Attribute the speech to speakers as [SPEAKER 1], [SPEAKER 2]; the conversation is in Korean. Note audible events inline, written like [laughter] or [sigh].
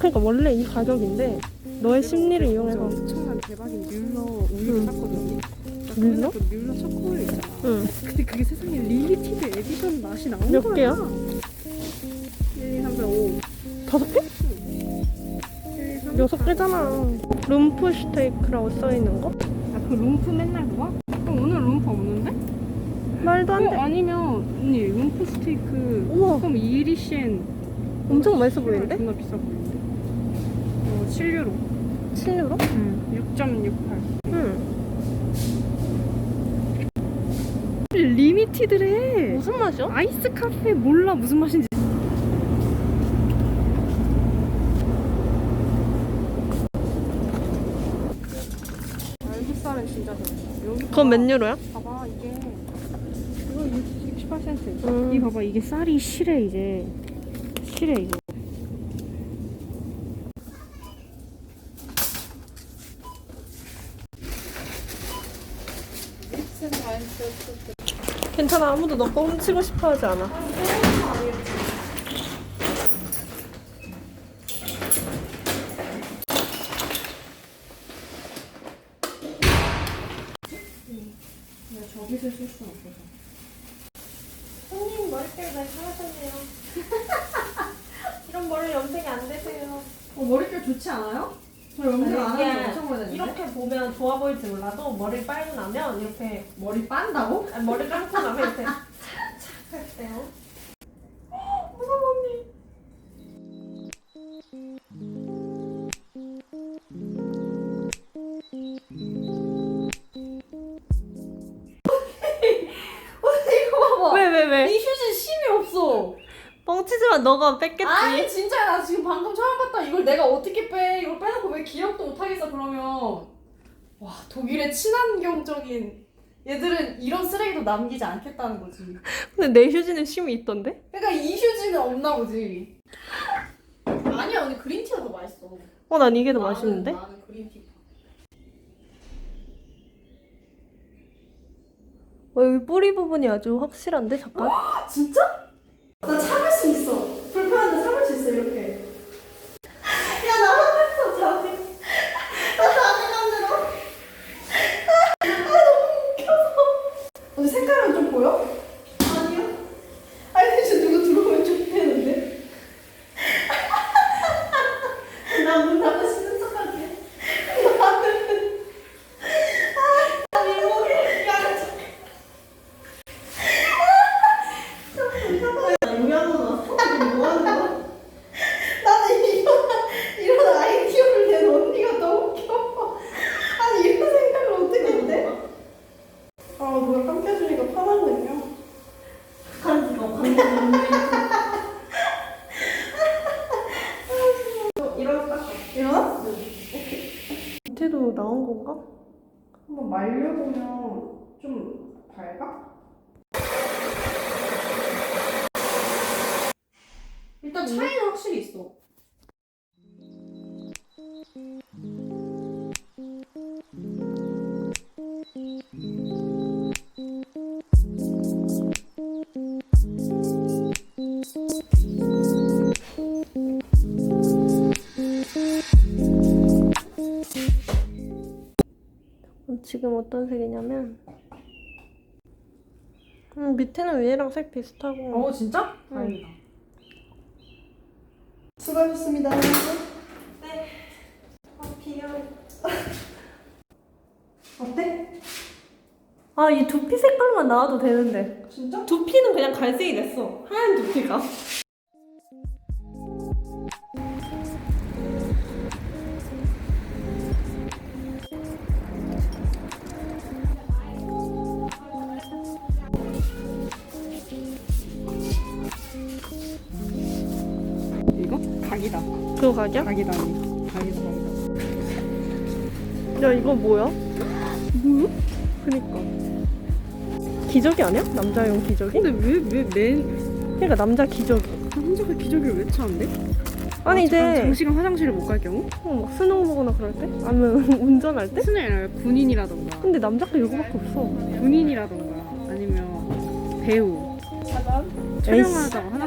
[SPEAKER 1] 그러니까 원래 이 가격인데 너의 심리를 이용해서
[SPEAKER 2] 엄청난 대박인 뮬러 우유를
[SPEAKER 1] 응.
[SPEAKER 2] 샀거든요.
[SPEAKER 1] 뮬러?
[SPEAKER 2] 그 뮬러 초코우유 있잖아.
[SPEAKER 1] 응.
[SPEAKER 2] 근데 그게 세상에 리미티드 에디션 맛이 나온
[SPEAKER 1] 몇
[SPEAKER 2] 거야.
[SPEAKER 1] 개야?
[SPEAKER 2] 1, 2, 3, 4, 5.
[SPEAKER 1] 다섯 개?
[SPEAKER 2] 1, 2, 3,
[SPEAKER 1] 여섯 개잖아. 룸프 스테이크라고 써 있는 거?
[SPEAKER 2] 아, 그 룸프 맨날 먹어? 그럼 오늘 룸프 없는데?
[SPEAKER 1] 말도 안
[SPEAKER 2] 어,
[SPEAKER 1] 돼.
[SPEAKER 2] 아니면 언니 룸프 스테이크
[SPEAKER 1] 우와.
[SPEAKER 2] 그럼 이리셴
[SPEAKER 1] 엄청 맛있어 보이는데?
[SPEAKER 2] 존나 비싸 보이는데? 어, 7유로
[SPEAKER 1] 7유로?
[SPEAKER 2] 응 6.68
[SPEAKER 1] 응.
[SPEAKER 2] 리미티드래
[SPEAKER 1] 무슨 맛이야?
[SPEAKER 2] 아이스 카페 몰라 무슨 맛인지 알겠살은 진짜 좋아 여기
[SPEAKER 1] 그건 몇 유로야?
[SPEAKER 2] 봐봐 이게 이거 68센트
[SPEAKER 1] 음.
[SPEAKER 2] 이 봐봐 이게 쌀이 실해 이제 실해 이거
[SPEAKER 1] 괜찮아. 아무도 너 거 훔치고 싶어 하지 않아.
[SPEAKER 2] 저기서 쓸 수는 없어서
[SPEAKER 1] 손님 머릿결 잘 잘하셨네요. [laughs] 이런 머리 염색이 안 되세요.
[SPEAKER 3] 어, 머릿결 좋지 않아요? 염색 안 엄청 오래됐는데?
[SPEAKER 1] 이렇게 보면 좋아 보일지 몰라도 머리 빨고 나면 이렇게
[SPEAKER 3] 머리 빤다고?
[SPEAKER 1] 아니, 머리 감고 나면 이렇게 [laughs] 착착 할때요. 무서워 언니. 뻥치지만 너가 뺐겠지.
[SPEAKER 3] 아니 진짜 나 지금 방금 처음 봤다 이걸 내가 어떻게 빼 이걸 빼놓고 왜 기억도 못하겠어 그러면 와 독일의 친환경적인 얘들은 이런 쓰레기도 남기지 않겠다는 거지
[SPEAKER 1] 근데 내 휴지는 심이 있던데?
[SPEAKER 3] 그러니까 이 휴지는 없나 보지 아니야 언니 그린티가 더 맛있어
[SPEAKER 1] 어 난 이게 더
[SPEAKER 3] 나는-
[SPEAKER 1] 맛있는데?
[SPEAKER 3] 나는 그린티
[SPEAKER 1] 어, 여기 뿌리 부분이 아주 확실한데 잠깐.
[SPEAKER 3] 아 진짜? 나 참을 수 있어. 불편한데 참을 수 있어 이렇게. 야 나 화났어 자기. 나 자기 만들어. 아 너무 웃겨서. 언니 색깔은 좀 보여? 아니요. 아니 진짜 누구 들어오면 좁히는데. 나문 닫고 쉬는 척할게. 나는. 아 밀목이 야. 나는 이런, 이런 아이디어를 낸 언니가 너무 웃겨. 아니, 이런 생각을 어떻게 했대? 아, 누가 감겨주니까 편하네요. 간지가 일어날까? 일어나?
[SPEAKER 1] 밑에도 나온 건가?
[SPEAKER 2] 한번 말려보면 좀 밝아?
[SPEAKER 3] 일단 차이는 확실히 있어.
[SPEAKER 1] 지금 어떤 색이냐면 음, 밑에는 위에랑 색 비슷하고
[SPEAKER 3] 어, 진짜?
[SPEAKER 1] 응.
[SPEAKER 3] 다행이다.
[SPEAKER 2] 수고하셨습니다
[SPEAKER 1] 아, 귀여워. [laughs]
[SPEAKER 2] 어때?
[SPEAKER 1] 아, 이 두피 색깔만 나와도 되는데.
[SPEAKER 2] 진짜?
[SPEAKER 1] 두피는 그냥 갈색이 됐어. 하얀 두피가.
[SPEAKER 2] 각이다
[SPEAKER 1] 그거 가격?
[SPEAKER 2] 각이다 언니 각이다 각이다
[SPEAKER 1] 야, 이거 뭐야?
[SPEAKER 2] 뭐야?
[SPEAKER 1] 그니까. 기저귀 아니야? 남자용 기저귀?
[SPEAKER 2] 근데 왜왜맨
[SPEAKER 1] 그러니까 남자 기저귀.
[SPEAKER 2] 남자가 기저귀를 왜 차는데?
[SPEAKER 1] 아니, 이제
[SPEAKER 2] 장시간 화장실을 못 갈 경우?
[SPEAKER 1] 어, 막 수능 보거나 그럴 때? 아니면 [laughs] 운전할 때?
[SPEAKER 2] 순이 아니라 군인이라던가
[SPEAKER 1] 근데 남자가 이거밖에 없어.
[SPEAKER 2] 군인이라던가 아니면 배우 촬영하다가 하나